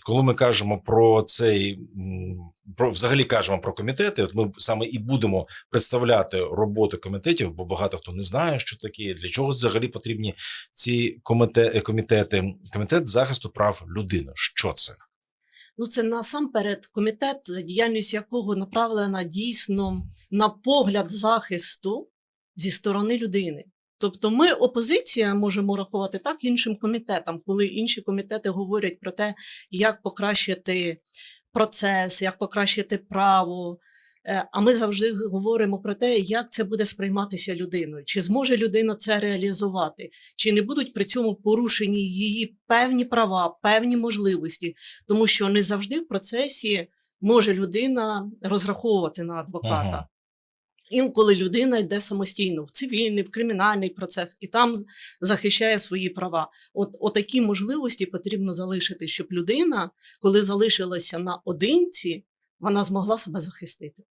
коли ми кажемо про цей про взагалі кажемо про комітети, от ми саме і будемо представляти роботу комітетів, бо багато хто не знає, що таке, для чого взагалі потрібні ці коміте- комітети. Комітет захисту прав людини. Що це? Ну, це насамперед комітет, діяльність якого направлена дійсно на погляд захисту зі сторони людини. Тобто ми опозиція можемо рахувати так іншим комітетам, коли інші комітети говорять про те, як покращити процес, як покращити право. Е, А ми завжди говоримо про те, як це буде сприйматися людиною, чи зможе людина це реалізувати, чи не будуть при цьому порушені її певні права, певні можливості, тому що не завжди в процесі може людина розраховувати на адвоката. Ага. Інколи людина йде самостійно в цивільний, в кримінальний процес і там захищає свої права. От отакі можливості потрібно залишити, щоб людина, коли залишилася наодинці, вона змогла себе захистити.